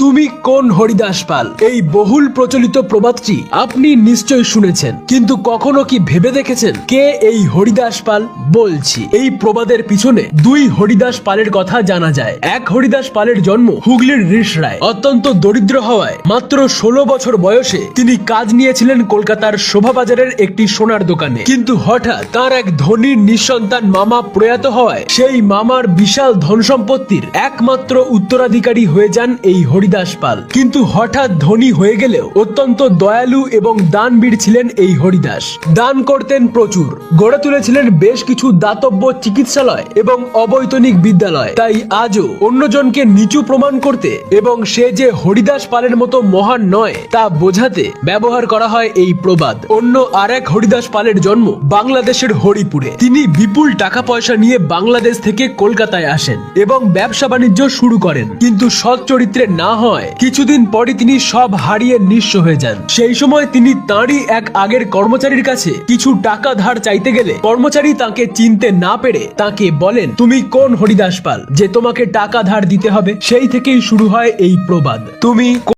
তুমি কোন হরিদাস পাল? এই বহুল প্রচলিত প্রবাদটি আপনি নিশ্চয় শুনেছেন, কিন্তু কখনো কি ভেবে দেখেছেন কে এই হরিদাস পাল বলছি? এই প্রবাদের পিছনে দুই হরিদাস পালের কথা জানা যায়। এক হরিদাস পালের জন্ম হুগলির ঋষরায় অত্যন্ত দরিদ্র হওয়ায় মাত্র ষোলো বছর বয়সে তিনি কাজ নিয়েছিলেন কলকাতার শোভাবাজারের একটি সোনার দোকানে। কিন্তু হঠাৎ তার এক ধনীর নিঃসন্তান মামা প্রয়াত হওয়ায় সেই মামার বিশাল ধন সম্পত্তির একমাত্র উত্তরাধিকারী হয়ে যান এই হরিদাস পাল। কিন্তু হঠাৎ ধনী হয়ে গেলেও অত্যন্ত দয়ালু এবং দানবীর ছিলেন এই হরিদাস। দান করতেন প্রচুর। গড়ে তুলেছিলেন বেশ কিছু দাতব্য চিকিৎসালয় এবং অবৈতনিক বিদ্যালয়। তাই আজও অন্যজনকে নিচু প্রমাণ করতে এবং সে যে হরিদাস পালের মতো মহান নয়, তা বোঝাতে ব্যবহার করা হয় এই প্রবাদ। অন্য আরেক হরিদাস পালের জন্ম বাংলাদেশের হরিপুরে। তিনি বিপুল টাকা পয়সা নিয়ে বাংলাদেশ থেকে কলকাতায় আসেন এবং ব্যবসা বাণিজ্য শুরু করেন। কিন্তু সৎ চরিত্রে না হয়। কিছুদিন পরে তিনি সব হারিয়ে নিঃস্ব হয়ে যান। সেই সময় তিনি তাঁরই এক আগের কর্মচারীর কাছে কিছু টাকা ধার চাইতে গেলে কর্মচারী তাকে চিনতে না পেরে তাকে বলেন, তুমি কোন হরিদাস পাল? যে তোমাকে টাকা ধার দিতে হবে, সেই থেকেই শুরু হয় এই প্রবাদ। তুমি